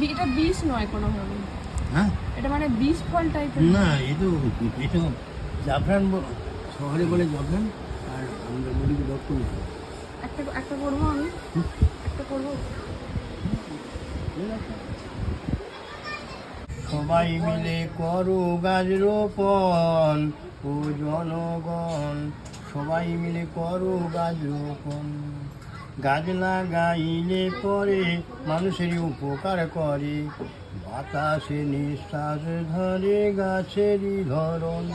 B- এটা নয় কোনোভাবে। হ্যাঁ? এটা মানে ফল টাইপের না এ তো এ তো জাফরান শহরে বলে জাফরান আর আমরা বলি একটা একটা করব আমি? একটা করব? সবাই মিলে করো গাছ রোপণ, ও জনগণ। সবাই মিলে করো গাছ রোপণ। গাছ লাগাইলে পরে মানুষের উপকার করে। বাতাসে নিঃশ্বাস ধরে গাছেরই ধরন।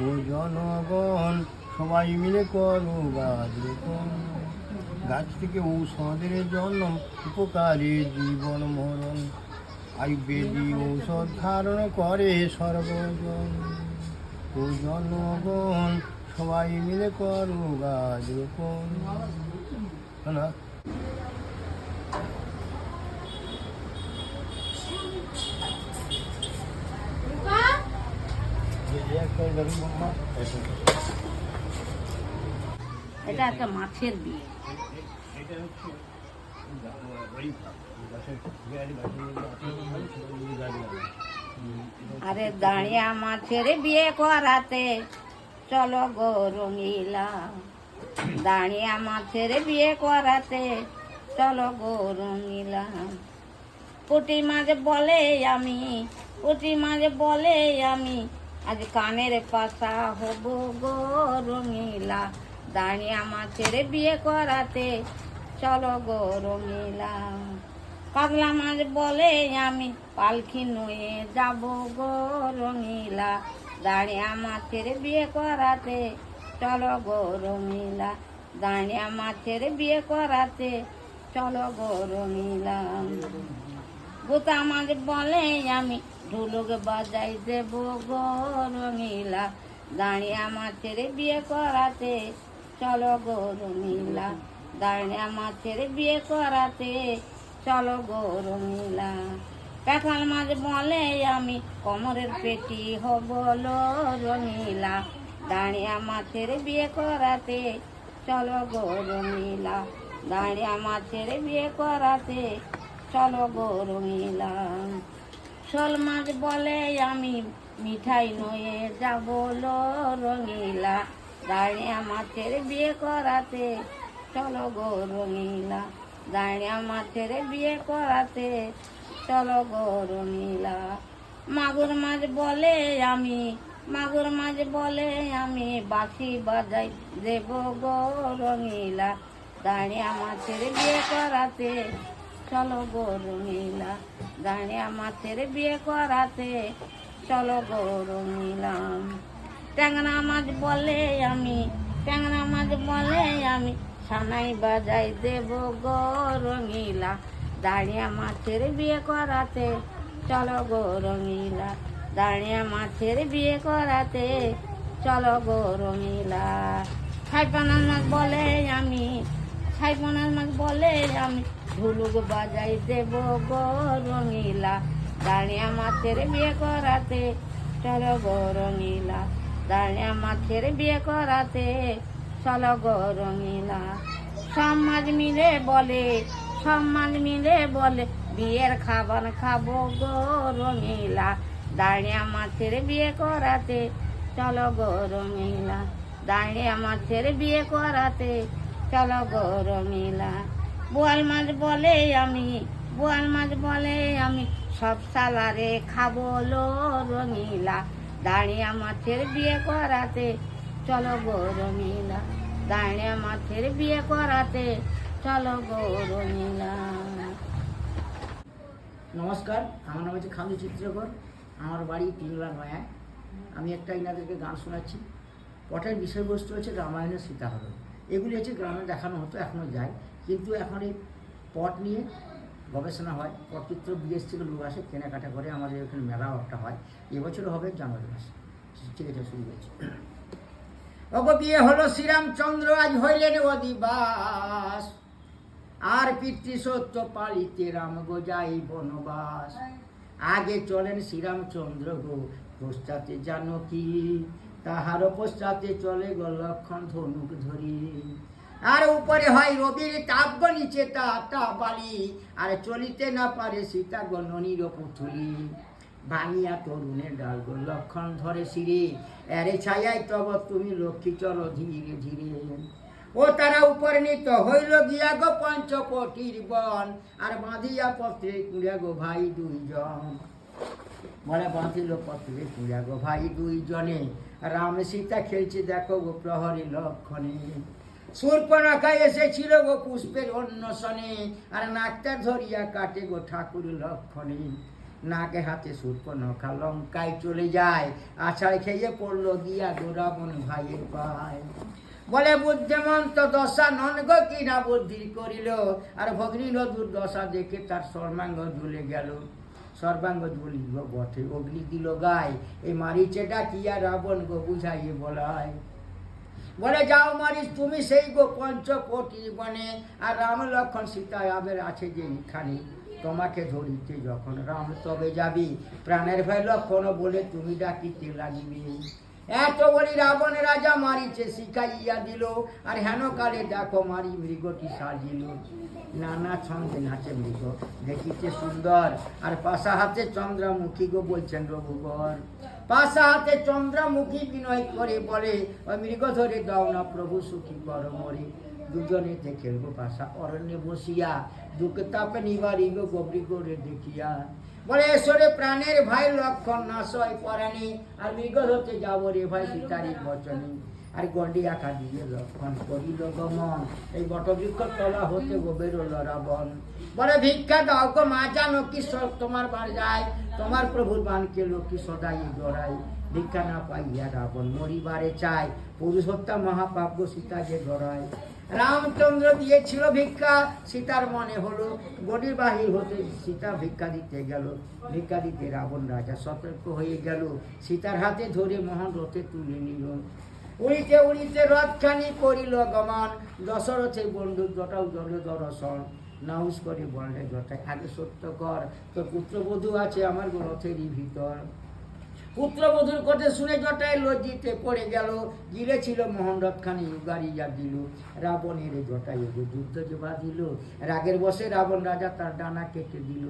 ও জনগণ, সবাই মিলে করো গাছ রোপণ। গাছ থেকে ঔষধের জন্য উপকারী জীবন মরণ। আয়ুর্বেদী ঔষধ ধারণ করে সর্বজন। ও জনগণ সবাই মিলে করো গাছ রোপণ। না এটা একটা মাছের বিয়ে। আরে দাঁড়িয়া মাছের বিয়ে করাতে, চলো গো রঙিলা। দাঁড়িয়া মাছের বিয়ে করাতে, চলো গো রঙিলা। পুটি মাঝে বলে আমি, পুটি মাঝে বলে আমি, আজ কানের পাশা হব গো রঙিলা। দাঁড়িয়া মাছের বিয়ে করাতে। চলো গো রঙিলা। কাতলা মাছ বলে আমি পালকি নয়ে যাব গো রঙিলা। দাঁড়িয়া মাছের বিয়ে করাতে। চলো গো রঙিলা। দাঁড়িয়া মাছের বিয়ে করাতে। চলো গো রঙিলা। গোতা মাছ বলে আমি ঢোলক বাজাই দেব গো রঙিলা। দাঁড়িয়া মাছের বিয়ে করাতে। চলো গো রঙিলা দাঁড়িয়া মাছের বিয়ে করাতে। চলো গো রঙিলা পেখাল মাছ বলে আমি কমরের পেটি হব লো রঙিলা দাঁড়িয়া মাছের বিয়ে করাতে, চলো গো রঙিলা দাঁড়িয়া মাছের বিয়ে করাতে, চলো গো রঙিলা শোল মাছ বলে আমি মিঠাই নয়ে যাব রঙিলা দাঁড়িয়া মাছের বিয়ে করাতে। চলো গো রঙিলা, দাঁড়িয়া মাছের বিয়ে করাতে। চলো গো রঙিলা, মাগুর মাছ বলে আমি, মাগুর মাছ বলে আমি বাঁশি বাজাই দেব গো রঙিলা। দাঁড়িয়া মাছের বিয়ে করাতে, চলো গো রঙিলা। দাঁড়িয়া মাছের বিয়ে করাতে, চলো গো রঙিলাম ট্যাংরা মাছ বলে আমি ট্যাংরা মাছ বলে আমি। সানাই বাজাই দেব গো রঙিলা, দাঁড়িয়া মাছের বিয়ে করাতে। চলো গো রঙিলা, দাঁড়িয়া মাছের বিয়ে করাতে। চলো গো রঙিলা। ছাইপানার মাছ বলে আমি ছাইপানার মাছ বলে আমি। ঝুলুক বাজাই দেব গো রঙিলা, দাঁড়িয়া মাছের বিয়ে করাতে। চলো গো রঙিলা। দাঁড়িয়া মাছের বিয়ে করাতে চলো গো রঙিলা। মিলে বলে সব মাছ মিলে বলে, বিয়ের খাবার খাব গো রঙিলা। দাঁড়িয়া মাছের বিয়ে করাতে চলো গো রঙিলা। দাঁড়িয়া মাছের বিয়ে করাতে চলো গো রঙিলা। বোয়াল মাছ বলে আমি, বোয়াল মাছ বলে আমি, সব সালারে খাব লো রঙিলা। দাঁড়িয়া মাছের বিয়ে করাতে। চলো গো রঙিলা দাঁড়িয়া মাছের বিয়ে করাতে। চলো গো রঙিলা। নমস্কার, আমার নাম হচ্ছে খালু চিত্রকর। আমার বাড়ি পিংলা নয়ায় আমি একটা ইনাদেরকে গান শোনাচ্ছি। পটের বিষয়বস্তু হচ্ছে রামায়ণের সীতাহরণ। এগুলি হচ্ছে গ্রামে দেখানো হতো এখনও যায়। কিন্তু এখন এই পট নিয়ে গবেষণা হয় পটচিত্র বিদেশ থেকে লোক আসে কেনাকাটা করে, আমাদের এখানে মেলাও একটা হয়। এবছর হবে জানুয়ারি মাসে। ঠিক আছে, শুরু হয়েছে। অগ বিয়ে হলো শ্রীরামচন্দ্র, আজ হইলেন অধিবাস। আর পিতৃ সত্য পালিতে রাম গো যাই বনবাস। আগে চলেন শ্রীরামচন্দ্র গো, পশ্চাতে জানকী। তাহার পশ্চাতে চলে গো লক্ষণ ধনুক ধরি। আর উপরে হয় রবির তাপ নিচে তা বালি। আর চলিতে না পারে সীতা গো ননির পুতুলি ভাঙিয়া তরুণের ডাল গো লক্ষণ ধরে শিরে। এরে ছায়াই তব তুমি লক্ষ্মী চলো ধীরে ধীরে। ও তারা উপরে নিত হইল গিয়া গো পঞ্চকটির বন। আর বাঁধিয়া পত্রে কুড়িয়া গো ভাই দুইজন। বলে, বাঁধিল পত্রে কুড়িয়া গো ভাই দুইজনে। রাম সীতা খেলছে, দেখো গো প্রহরী লক্ষণে। এসেছিল গো পুষ্পের অন্বেষণে আর নাকটা ধরিয়া কাটে গো ঠাকুর লক্ষণে। নাকে হাতে সুর্পনখা লঙ্কায় চলে যায়, আছাড় খেয়ে পড়ল গিয়া গো রাবণ ভাইয়ের পায়। বলে বুদ্ধিমন্ত দশা নন গো কিনা বুদ্ধি করিল? আর ভগ্নীর দুর্দশা দেখে তার সর্বাঙ্গ ঝুলে গেল। সর্বাঙ্গ ঝুলিল বটে, অগ্নি দিল গায় এই মারিচেটা কি আর রাবণ গো বুঝাইয়ে বলায়? বলে, যাও মারিস, তুমি সেই গো পঞ্চকোটি বনে, আর রাম লক্ষণ সীতা রামের আছে যে এখানে তোমাকে ধরিতে যখন রাম তবে যাবি। প্রাণের ভয় লক্ষণ বলে তুমি ডাকিতে লাগিবে। এত বলি রাবণ রাজা মারিছে, শিখাইয়া দিল। আর হেন কালে দেখো মারি মৃগটি সাজিল। নানা ছন্দে নাচে মৃগ দেখিতে সুন্দর। আর পাশা হাতে চন্দ্রমুখী গো বলছেন রঘুবর। পাশা হাতে চন্দ্রমুখী বিনয় করে বলে, ওই মৃগ ধরে দাও না প্রভু, সুখী কর মরে। দুজনেতে খেলব পাশা, অরণ্যে বসিয়া, দুঃখ তাপে নিবারিব গবরি করে দেখিয়া। বলে এসরে প্রাণের ভাই লক্ষণ নাশয় পরাণী, আর মৃগ হতে যাব রে ভাই সীতারি বচনে। আর গন্ডি আঁকা দিয়ে লক্ষণ করিল গমন, এই বটবৃক্ষ তলা হতে গো বেরোল রাবণ বলে, ভিক্ষা দাও গো মা, জানো কি সব তোমার বার যায়, তোমার প্রভুর বানকে লোকি সদাই জড়াই। ভিক্ষা না পাইয়া রাবণ মরিবারে চায়। পুরুষ হত্যা মহাপাপ গো সীতা যে গড়ায় রামচন্দ্র দিয়েছিল ভিক্ষা, সীতার মনে হলো গডির বাহির হতে সীতা ভিক্ষা দিতে গেল। ভিক্ষা দিতে রাবণ রাজা সতর্ক হয়ে গেল। সীতার হাতে ধরে মহান রথে তুলে নিল। উড়িতে উড়িতে রথখানি করিল গমন। দশরথে বন্ধু জটাও জল দর্শন নাউস করে বললে জটাই আগে সত্য কর। তোর পুত্রবধূ আছে আমার রথেরই ভিতর। পুত্রবধূর কথা শুনে জটায় লজ্জিতে পড়ে গেল। গিলেছিল মোহনরথ খানি উগারিয়া দিল রাবণের জটায় যুদ্ধ যে বাঁধিল। রাগের বসে রাবণ রাজা তার ডানা কেটে দিল।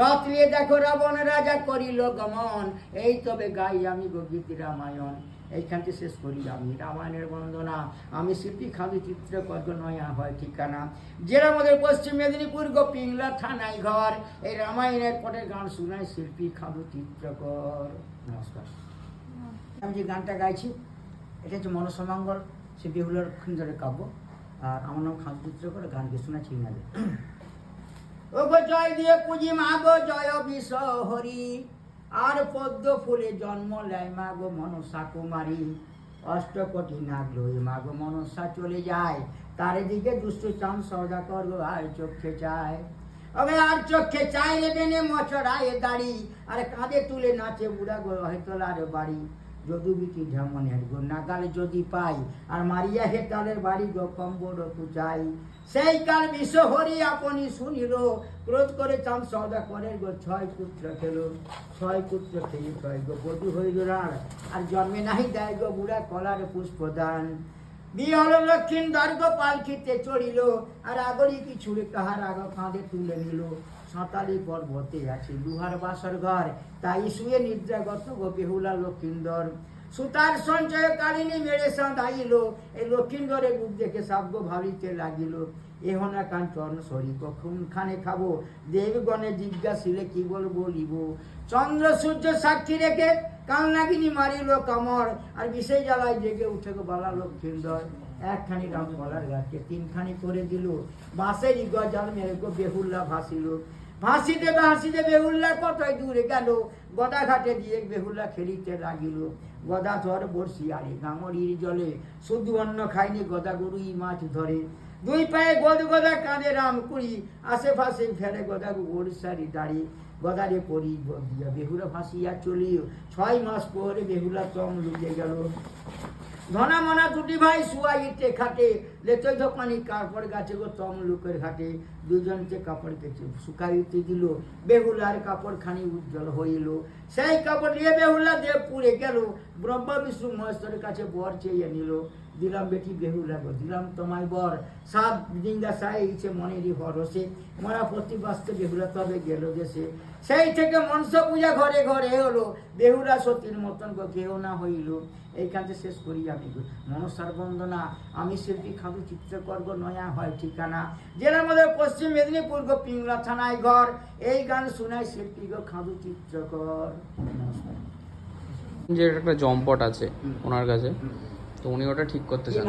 রথ নিয়ে দেখো রাবণ রাজা করিল গমন। এই তবে গাই আমি গীতি রামায়ণ। এইখানটি শেষ করি আমি রামায়ণের বন্দনা। আমি শিল্পী খাদু চিত্রকর্গ নয়া হয় ঠিকানা। জেলা আমাদের পশ্চিম মেদিনীপুর গো পিংলা থানায় ঘর এই রামায়ণের পরে গান শোনায় শিল্পী খাদু চিত্রকর। নমস্কার। আমি যে গানটা গাইছি এটা হচ্ছে মনসমঙ্গল সে বেহুলার সুন্দরের কাব্য। আর আমার নাম খাদু চিত্রকর গানকে শোনাচ্ছি ইংরাজি ও গো জয় দিয়ে পুঁজি মা গো জয় বিষ হরি। আর পদ্ম ফুলে জন্ম লেয় মা গো মনসা কুমারী। অষ্টকটি নাগ লই মা গো মনসা চলে যায়। তার দিকে দুষ্ট চান সদা কর গো আর চোখে চায়। আবে আর চোখে চায় রে বেনে মচড়ায় দাড়ি, আর কাঁধে তুলে নাচে বুড়া গো হয়তো বাড়ি। যদু বিটি ঝামনের গো নাগালে যদি পাই। আর মারিয়া হেতালের বাড়ি গো কম্বর চাই সেই কাল বিশ্ব হরি আপনি শুনিল, ক্রোধ করে চাঁদ সদা করে গো ছয় পুত্র খেলো। ছয় পুত্র খেয়ে ছয় গো বধু হইল রার আর জন্মে নাহি দেয় গো বুড়া কলার পুষ্পদান। বিহল লক্ষ্মীন দর্গ পালকিতে চড়িল, আর আগরি কি ছুড়ে কাহার আগ কাঁধে তুলে নিল। সাঁতালি পর্বতে আছে। দুহার বাসর ঘর, তাই শুয়ে নিদ্রাগত গো বেহুলা লক্ষিন্দর। সুতার সঞ্চয় কালিনী মেরে সাঁধাইল এই লক্ষিন্দরের রূপ দেখে সাব্য ভাবিতে লাগিল এহনা কাঞ্চন, সরি কখন খানে খাব? দেবগণে জিজ্ঞাসিলে কি বল বলিব? চন্দ্র সূর্য সাক্ষী রেখে কালনাগিনী মারিল কামর, আর বিষয় জ্বালায় জেগে উঠে বালা লক্ষিন্দর। একখানি রাম গলার গাছকে, তিনখানি করে দিল। বাঁশেরই গজাল মেরে গো বেহুল্লা ভাসিল। ভাসিতে ভাসিতে বেহুল্লা কতই দূরে গেল। গদা ঘাটে দিয়ে বেহুল্লা খেলিতে লাগিল। গদা ধর বর্ষি আরে গাঙরির জলে। শুধু অন্ন খাইনি গদা গরুই মাছ ধরে। দুই পায়ে গদ গদা কাঁধে রাম কুড়ি, আশেপাশে ফেলে গদা ওড়িশারি দাঁড়িয়ে গদারে পরি বেহুলা ভাসিয়া চলিও। ছয় মাস পরে বেহুলা চম লুকিয়ে গেল। ধনা মনা দুটি ভাই শুয়াইতে খাটে, লেচই ধপানি কাপড় গাছে গো তম লোকের ঘাটে। দুজনকে কাপড় কেটে শুকাইতে দিল, বেহুলার কাপড় খানি উজ্জ্বল হইল। সেই কাপড় নিয়ে বেহুলা দেব পুড়ে গেল ব্রহ্ম বিষ্ণু মহেশ্বরের কাছে বর চেয়ে নিল। দিলাম বেটি বেহুলা গো দিলাম তোমায় বর। সাত ডিঙ্গা সাই ইচ্ছে মনেরই হরসে মরা প্রতি বাস্তে বেহুলা তবে গেল দেশে। সেই থেকে মনস পূজা ঘরে ঘরে হলো। বেহুলা সতীর মতন গো কেউ না হইল। এই কাজে শেষ করি আমি। মনসার বন্দনা আমি শিল্পী খাদু চিত্রকর গো নয়া হয় ঠিকানা। জেলার মধ্যে পশ্চিম মেদিনীপুর গো পিংলা থানায় ঘর। এই গান শোনায় শিল্পী গো খাদু চিত্রকর। নমস্কার। যে একটা জম্পট আছে ওনার কাছে। তো উনি ওটা ঠিক করতে চান।